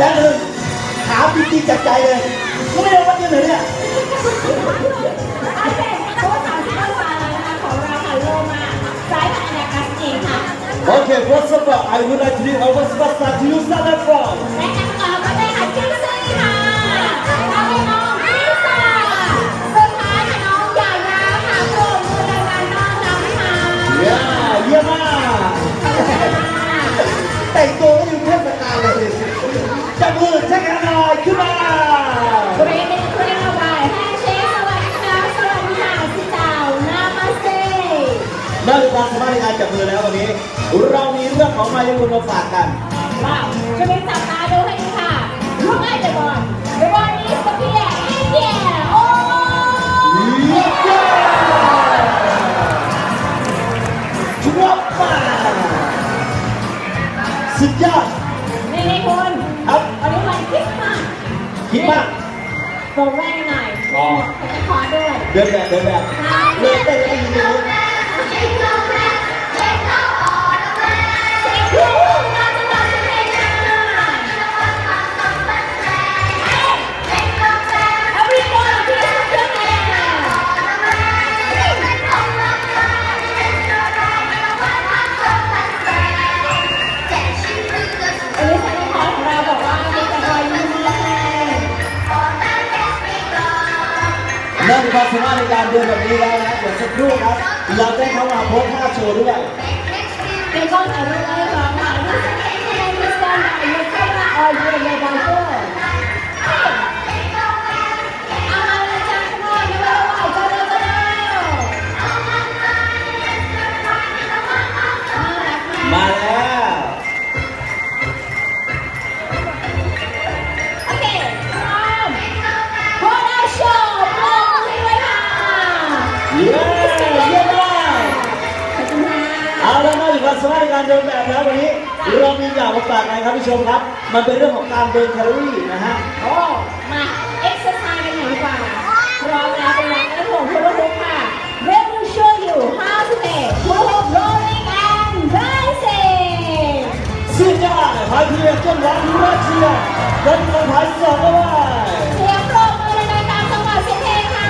แป๊บนึงถามจริงๆจากใจเลยไม่ได้วัดกันเหรอเนี่ยโอเคโค้ชสาวที่ต้องมาแล้วนะคะของเราค่ะโลมาสายพันธุ์อนาคัสเองค่ะ Okay, first of all, I would like to give our first to you, ามารถในการจับมือแล้ววันนี้ เรามีเรื่องของมายากลมาฝากกัน ว้าวจะเป็นจับตาดูให้ดีค่ะลูกไอ้เดบอลเดบอลนี่สเปียร์อินเดียโอ้เยี่ยมชุบมาสุดยอดนี่นี่คุณครับวันนี้วันคริสต์มาสคิดมากโปรแรกหน่อยอ๋อจะขอด้วยเดินแบบเดินแบบเลิกเต้นแล้ว ริ่มมีความสามารถในการเดินแบบนี้แล้วนะเดี๋ยวสักครู่ครับเราได้เข้ามาโพสท่าโชว์ด้วยเป็นต้นอายุเลยร้องมา แล้วนอกจากความสามารถในการเดินแบบแล้ววันนี้เรามีอย่างมาฝากนะครับผู้ชมครับ มันเป็นเรื่องของการเบิร์นแคลอรี่นะฮะโอ้มาเอ็กซ์ไซส์กันหน่อยดีกว่าพร้อมแล้วเป็นแล้วนะผมคุณลูกค่ะ Let me show you how to make hula rolling and dancing สุดยอดพายเพียงจนร้านที่รัสเซียเดินลงพายสองก็ว่าเสียงปรบมือในตามจังหวะเสียงเพลงค่ะ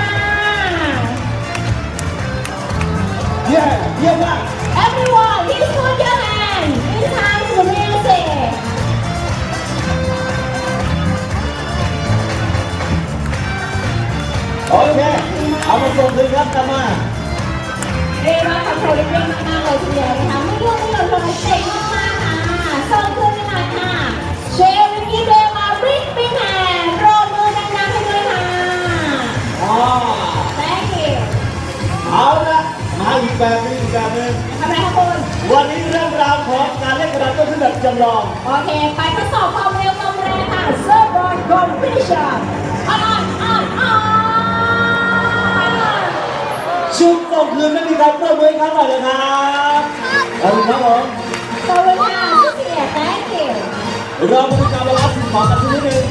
เย้ โอเค เอามาส่งถึงครับกลับมาเรียกว่าคอนโทรลเรียกมากๆเลยทีเดียวนะคะไม่ยุ่งไม่หย่นเลยเจ๋งมากๆค่ะส่งคืนไปหน่อยค่ะเชฟวิกกี้เบลมาริกปิงแฮนด์โรมือดังๆให้ด้วยค่ะอ๋อ Thank you เอาละมาอีกแบบนึงอีกแบบนึงทำไมคะคุณวันนี้เรื่องราวของการเล่นกระดานก็คือแบบจำลอง โอเค ไปทดสอบความเร็วความแรงค่ะเซิร์ฟบอลคอมพิชชั่นออนออนออน ชุดสองคืนไม่มีการับปรบมือครับขาหน่เลยครับขอบคุณครับผม Wow. Yeah, thank you. เราบริการเวลาสิบสองนาทีนึง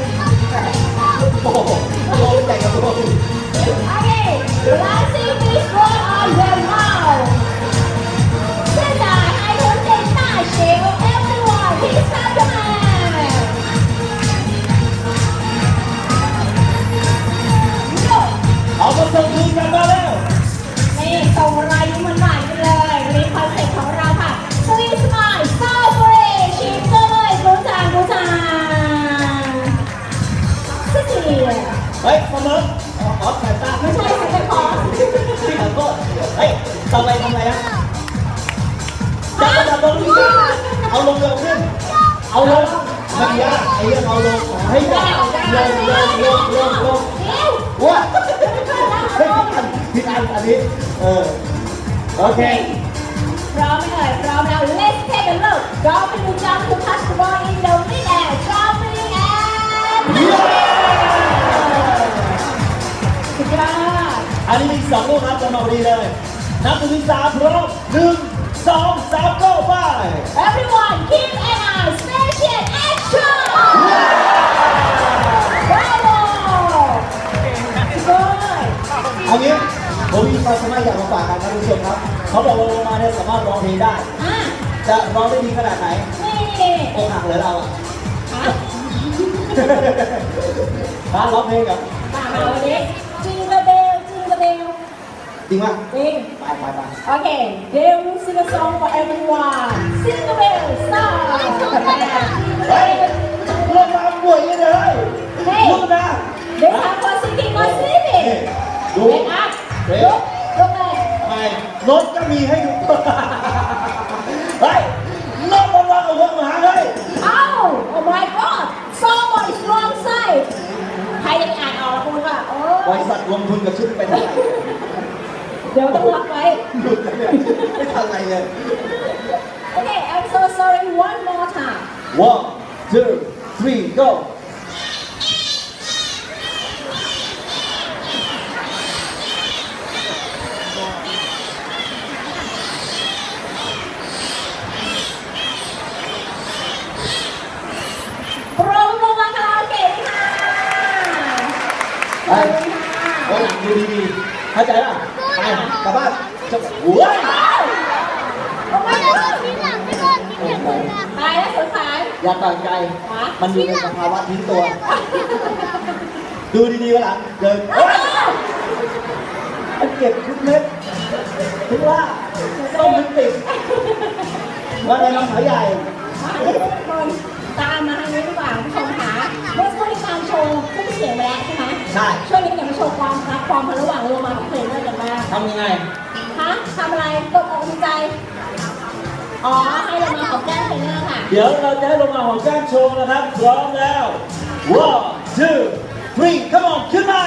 โอ้โหโดนแต่กับโดน Okay, last thing is what are your mouth? 现在还有点大学，everyone please come to me. No, เอามาส่งคืนกันบ้าง เฮ้ยมาเมิขอขอสายตาไม่ใช่ฉันจะขอที่ขอโทษเฮ้ยต่อไปทำอะไรนะจับจับลงนี่เอาลงเร็วขึ้น เอาลงมันยากไอ้เรื่องเอาลงให้ลงลงลงลงลงลงว้าไม่ผิดอันผิดอันอันนี้ เออ โอเคพร้อมไหมเอ่ยพร้อมแล้ว let's take a look เราไปดูจอมคือ touch the ball in the mid air jumping and อันนี้มีสองลูกครับจะมาพอดีเลย นับถึงสามพร้อมหนึ่งสองสาม go ไป everyone keep an eye station action bravo good เอางี้ผมมีความสามารถอยากมาฝากกันครับคุณผู้ชมครับ เขาบอกว่าโลมาเนี่ยสามารถร้องเพลงได้ อะจะร้องได้ดีขนาดไหนนี่นี่อกหักเลยเราอะฮะร้านร้องเพลงกับ มามาวันนี้จิงกระเบลจิงกระเบล จริงป่ะจริง ไปไปไป Okay, they will sing a song for everyone. Sing the bell, start. เฮ้ยลงมาป่วยยังไงเฮ้ย Hey. ลูกนะ They have for singing or นี่ sleeping. ดู Wake up. Look, look at. ทำไมรถก็มีให้ดู เฮ้ยรถระวังเอาหัวมาหาเฮ้ย Oh, oh my God. Someone is wrong side. ใครยังอ่านออกละคุณว่าโอ้ บริษัทลงทุนกับชุดไปเท่าไหร่ เดี๋ยวต้องรับไว้ หลุดแล้วเนี่ย ไม่ทันอะไรเลย Okay, I'm so sorry. One more time. one two three go โรงโรงพยาบาลคาราโอเกะค่ะขอบคุณค่ะวันหลังดูดีๆเข้าใจป่ะไปกลับบ้านจะโอ้ย อย่าตัดใจ มันอยู่ในสภาวะทิ้งตัว ดูดีๆวันหลังเดินเฮ้ยมันเก็บทุกเม็ดทุกว่าต้มถึงติดว่าในน้ำขาใหญ่มาให้ทุกคนตามมาทางนี้ดีกว่าคุณผู้ชมค่ะเมื่อสักครู่ที่การโชว์เครื่องเสียงไปแล้วใช่ไหมใช่ช่วงนี้จะมาโชว์ความรักความระหว่างโลมากับเพลงด้วยกันบ้างทำยังไงฮะทำอะไรตกอกดีใจ อ๋อให้เรามาของแก้มเทรนเนอร์ค่ะ เดี๋ยวเราจะให้ลงมาของแก้มโชว์นะครับ พร้อมแล้ว one two three come on ขึ้นมา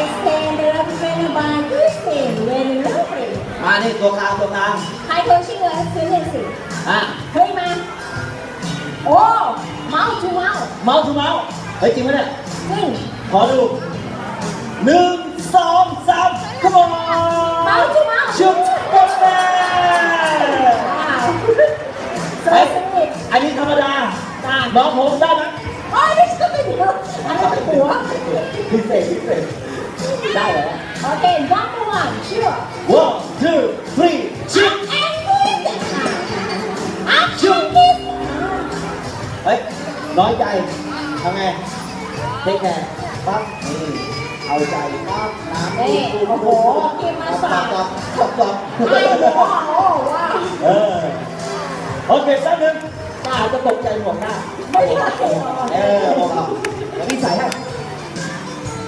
Extend the representative by Christine Very lovely มานี่ตัวกลางตัวกลางใครคนชื่ออะไรซื้อหนึ่งสิอะเฮ้ยมา โอ้เมาส์จูเมาส์เมาส์ทูเมาส์เฮ้ยจริงไหมเนี่ยขึ้นขอดูหนึ่งสองสาม come on เมาส์จูเมาส์ชุ ดหมดแล้วว้าวสวยสนิทอันนี้ธรรมดาจ้าน้องผมได้ไหมโอ้ยนี่ก็เป็นหัวอันนี้เป็นหัวพิเศษพิเศษได้เหรอโอเค number one เชื่อ one two three ชิปอัพชูนิดเฮ้ย น้อยใจทำไงเทคแคร์ปั๊บนี่ เอาใจปั๊บน้ำนี่โอ้โหปุ๊บกินมาสปั๊อบปั๊บปั๊บปั๊บไอ้โอ้ว้าวเออโอเคแป๊บนึงป้าจะตกใจหมดหน้าไม่ใช่เออบอกเอาแล้วพี่ใส่ให้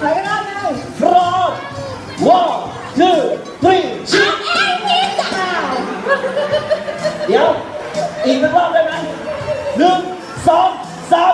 ถอยไปรอบนึงพร้อม one two three ชิปแอย่าเดี๋ยว อีกสักรอบได้ไหมหนึ่งสองสาม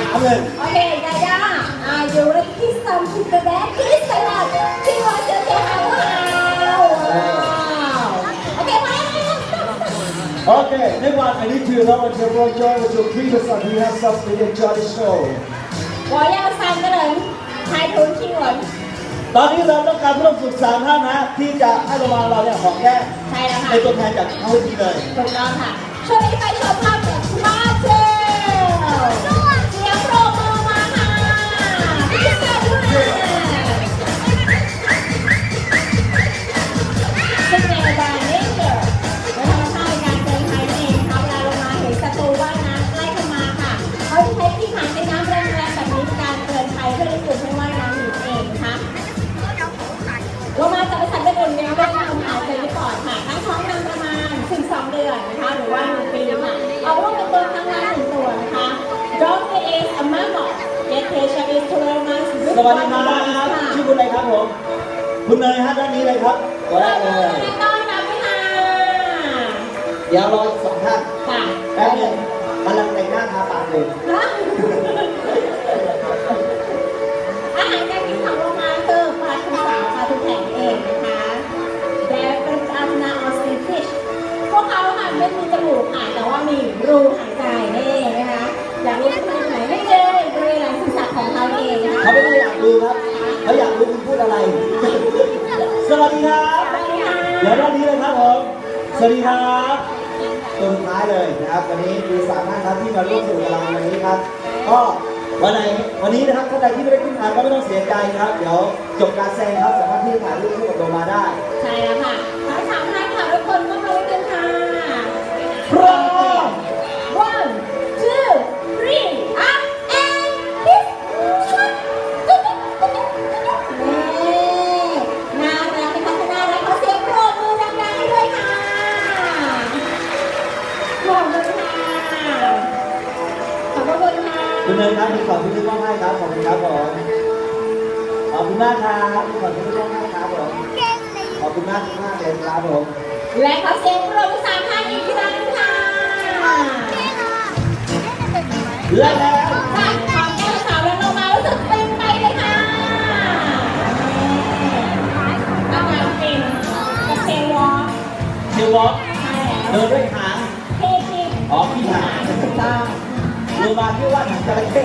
ถามเลย โอเคยาย่าอ่าอยู่ในที่ซัมคุกระแดกที่สลัดที่ว่าจะเจอเอาว้าวโอเคไปไป Okay, next one, I need to know what your boy Joy with your previous one. We have something to enjoy the show. 我要三个人猜图新闻 ตอนนี้เราต้องการร่วมฝึกสามท่านนะ ที่จะให้ระวังเราเนี่ยของแก้ ใช่แล้วค่ะ เป็นตัวแทนจากทั้งเวทีเลย ถูกต้องค่ะช่วงนี้ไปชมภาพจากมาเจล สวัสดีครับชื่อคุณอะไรครับผม คุณเนยฮะด้านนี้เลยครับตัวแรกเลย ต้อนรับค่ะเดี๋ยวรออีกสองท่านค่ะแป๊บนึงกำลังแต่งหน้าทาปากอยู่อาหารการกินของโรงงานคือปลาทูสาวปลาทูแข็งเองนะคะแต่เป็นปลาทูนาออสติฟิชพวกเขาค่ะไม่มีจมูกค่ะแต่ว่ามีรูหายใจนี่นะคะอยากรู้ ครับเขาอยากรู้คุณพูดอะไร สวัสดีครับเดี๋ยวรอบนี้เลยครับผมสวัสดีครับตัวสุดท้ายเลยนะครับ วันนี้มีสามท่านครับที่มาร่วมสู่กับเราวันนี้ครับ ก็วันไหนวันนี้นะครับท่านใดที่ไม่ได้ขึ้นมาก็ไม่ต้องเสียใจครับ เดี๋ยวจบการแซงครับสามารถที่จะถ่ายรูปคู่กับโลมาได้ ใช่แล้วค่ะสามท่านค่ะทุกคนก็มาด้วยกันค่ะ เนยครับมีของที่นึกว่าให้ครับขอบคุณครับผมขอบคุณมากครับมีของที่นึกว่าให้ครับผมขอบคุณมากมากเลยครับผมและขอเสียงปรบมือสามท่านอีกครั้งค่ะและแล้วจากความแก้วสาวและลงมารู้สึกเป็นไปเลยค่ะอาการเป็นกับเซวอล์กเทวอล์กเดินด้วยหาเทพิกอ๋อพี่หาถูกต้อง โรมาที่ว่าหางจระเข้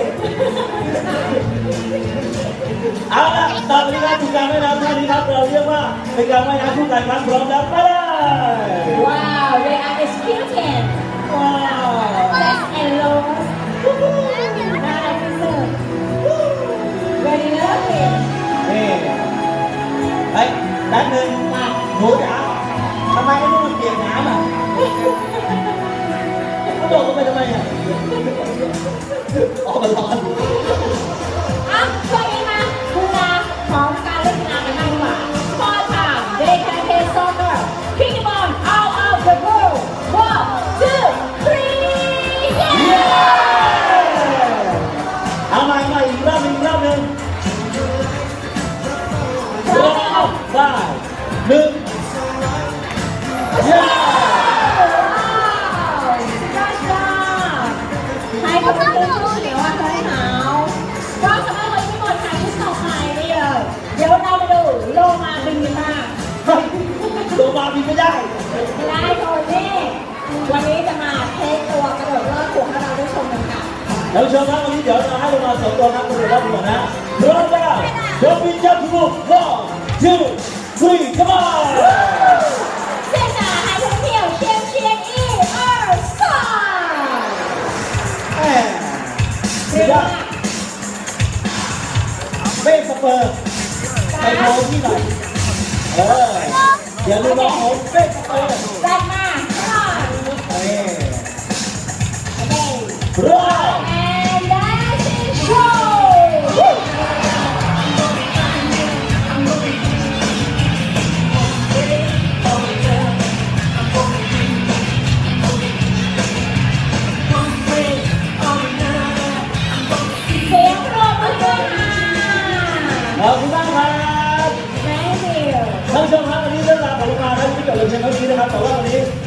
เอาละตอนนี้ครับทุกการว่ายน้ำท่านี้ครับ เราเรียกว่าเป็นการว่ายน้ำคู่กันครับพร้อมแล้วไปเลยว้าว they are executed ว้าว best and lowest น่ารักที่สุด very lovely นี่เฮ้ยแป๊บหนึ่งหนูจ๋าทำไม เขาโดดลงไปทำไมอะออกมาร้อน เสียหนาายวเร์สองห้สปอร์ไปโน้มที่น่อเอออย่าลืมลองโน้มเบ้สเปอร์แรงมาก เอ้ Come on เริ่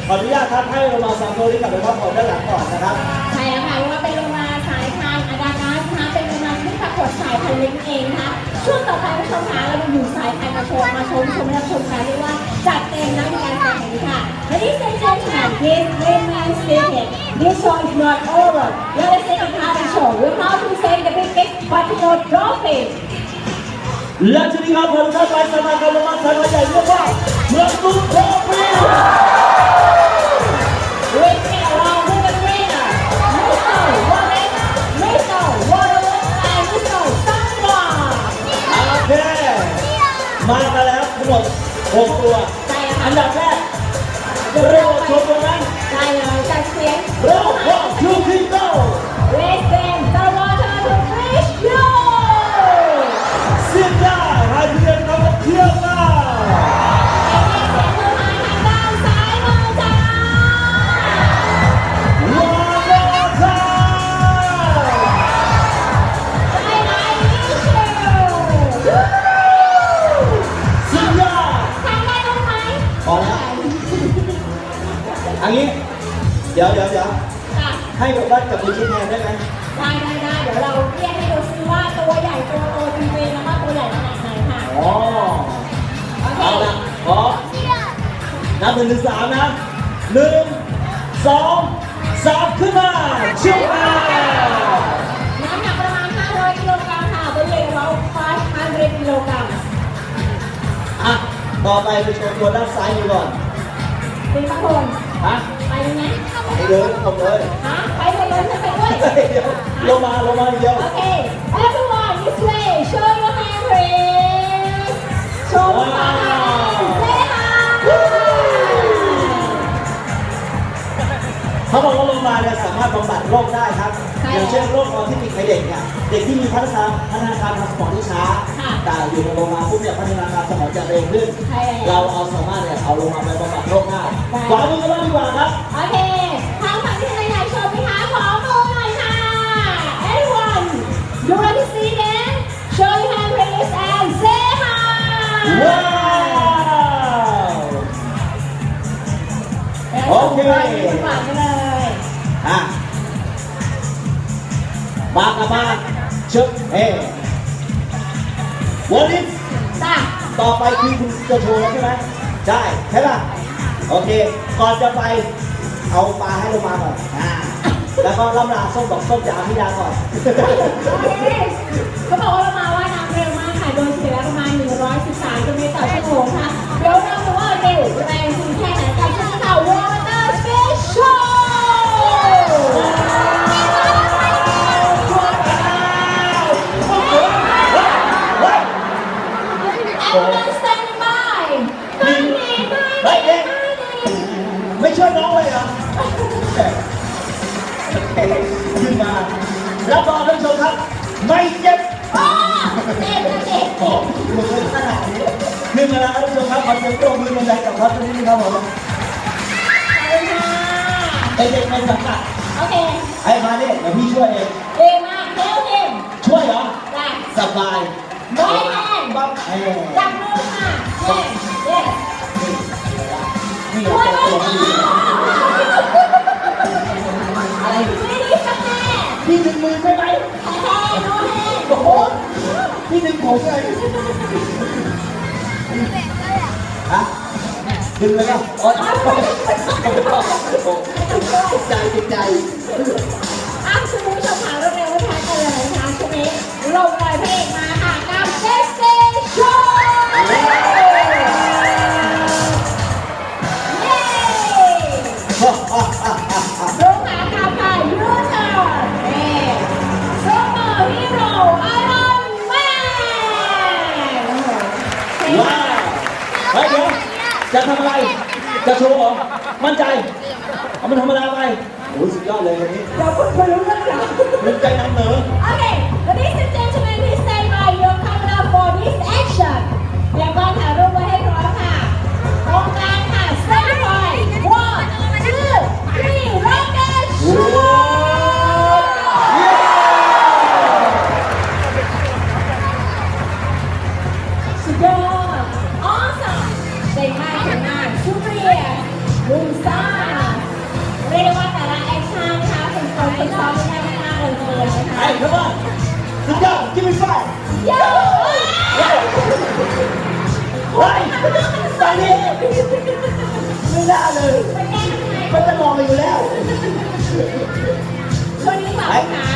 ขออนุญาตครับให้เรามาสามตัวนี้กลับไปพักผ่อนด้านหลังก่อนนะครับใช่แล้วค่ะเพราะว่าเป็นโรงงานสายพันธุ์อาดากัสนะคะเป็นโรงงานที่ประกวดสายพันธุ์เล็กเองนะคะช่วงต่อไปผู้ชมคะเรามาอยู่สายพันธุ์มาชมมาชมชมและชมกันเรียกว่าจัดเต็มนะในการแข่งขันนี้ค่ะ Ladies and gentlemen, this remains stated. This show is not over. Let us take a part in the show. We're proud to say the biggest Batino Trophy. และชุดนี้ครับผมท่านไปสมาคมโรงงานสายใหญ่เรียกว่าเมืองกรุงโท เดี๋ยวเดี๋ยวเดี๋ยวจ้ะให้แบบว่าจับมือชิ้นแทนได้ไหมได้ได้ได้เดี๋ยวเราเรียกให้ดูซิว่าตัวใหญ่ตัวโตจริงๆแล้วก็ตัวใหญ่ขนาดไหนค่ะอ๋อโอเคเอาละพร้อมนับหนึ่งถึงสามนะหนึ่งสองสามขึ้นมาเชื่อมาน้ำหนักประมาณ 500กิโลกรัมค่ะตัวใหญ่เรา500กิโลกรัมอะต่อไปไปโชว์ตัวด้านซ้ายมือก่อนเป็นบางคนฮะไปยังไง ไปเลยตรงเลยฮะไปหมดเลยฉันไปด้วยเดี๋ยวลงมาลงมาอย่างเดียว Okay, everyone, this way. Show your hand, please. Show your hand. Say hi. เขาบอกว่าโลมาเนี่ยสามารถบำบัดโรคได้ครับใช่อย่างเช่นโรคออทิสติกในเด็กเนี่ยเด็กที่มีพัฒนาพัฒนาการทางสมองที่ช้าค่ะแต่อยู่ในโลมาปุ๊บเนี่ยพัฒนาการสมองจะเร็วขึ้นใช่แล้วเราเอาสามารถเนี่ยเอาโลมาไปบำบัดโรคได้ได้ขวามือกันบ้างดีกว่าครับ Okay, ท มากันมาชึบเฮ้วันนี้จ้ะต่อไปคือคุณจะโชว์แล้วใช่ไหมใช่ใช่ป่ะโอเค ก่อนจะไปเอาปลาให้ลงมาก่อนอ่าแล้วก็ล่ำลาส้มบอกส้มจะเอาพี่ดาก่อนเขาบอกว่าเรามาว่ายน้ำเร็วมากค่ะโดยเฉลี่ยประมาณ113กิโลเมตรต่อชั่วโมงค่ะเดี๋ยวเราดูว่าเร็วแรง ผมเลยฮะดึงเลยอะโอ๊ยติดใจติดใจอะคุณผู้ชมค่ะเร็วๆไม่แพ้กันเลยนะคะช่วงนี้ลงรอยพระเอกมา จะทำอะไร จะโชว์เหรอมั่นใจ เอามันธรรมดาไปโอ้ยสุดยอดเลยวันนี้เดี๋ยวคุณคุณรู้เรื่องแล้วมึงใจนำเหนอ Okay, ladies and gentlemen, ลุงซ่าเรียกได้ว่าแต่ละแอคชั่นนะคะเป็นคนที่ซ้อมได้มากๆเลยเลยนะคะไอ้เข้ามาสุดยอดกินไม่ไฟเย้เฮ้ยเฮ้ยตอนนี้ไม่น่าเลยเป็นไงเป็นไงมันจะมองไปอยู่แล้วคนนี้บอกค่ะ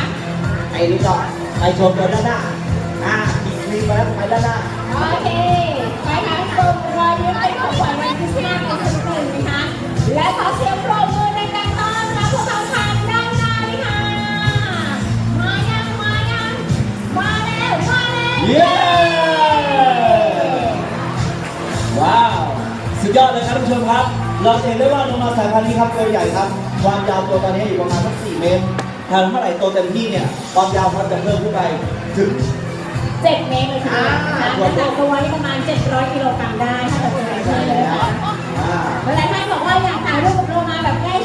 ไอ้นี่ก่อนไปชมกันด้านหน้าอ่าอีกทีมาแล้วไปด้านหน้าโอเคไปค่ะชมรอยยิ้มเป็นของขวัญวันคริสต์มาสกันสักหนึ่งนะคะ และขอเสียงปรบมือในการต้อนรับพวกเขาทางด้านหน้าเลยค่ะ มายังมายังมาแล้วมาแล้วเย้ว้าว สุดยอดเลยครับท่านผู้ชมครับ เราจะเห็นได้ว่าโนมาสายพันธุ์นี้ครับตัวใหญ่ครับ ความยาวตัวตอนนี้อยู่ประมาณสัก4เมตรถ้าเมื่อไหร่โตเต็มที่เนี่ยความยาวเขาจะเพิ่มขึ้นไปถึงเจ็ดเมตรเลยทีเดียวนะคะน้ำหนักตัวนี้ประมาณ 700 กิโลกรัมได้ถ้าเกิดเป็นแบบนี้เลย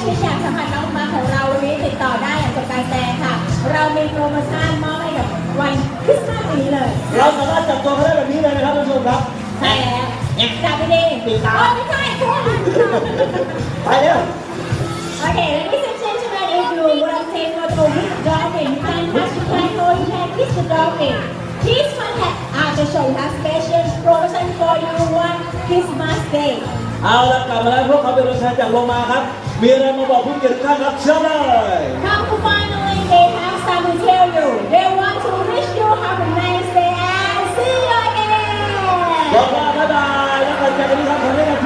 แบบใกล้ชิดอยากสัมผัสน้องมาของเราวันนี้ติดต่อได้หลังจบการแสดงค่ะ เรามีโปรโมชั่นมอบให้กับวันคริสต์มาสนี้เลยเราสามารถจับตัวเขาได้แบบนี้เลยนะครับท่านผู้ชมครับ ใช่แล้วจับไปดีปีกตาโอ้ไม่ใช่คุณไปเร็ว Okay, ladies and gentlemen, if you want to take photo with the dolphin, you can touch the camera or you can kiss the dolphin. Please contact after show. We have special promotion for you one Christmas day. เอาละกลับมาแล้วพวกเขาเป็นตัวแทนจากโลมาครับ Mira finally, they have something to tell you. They want to wish you have a nice day and see you again. Bye bye bye bye. Yang kerja ini kan hanya yang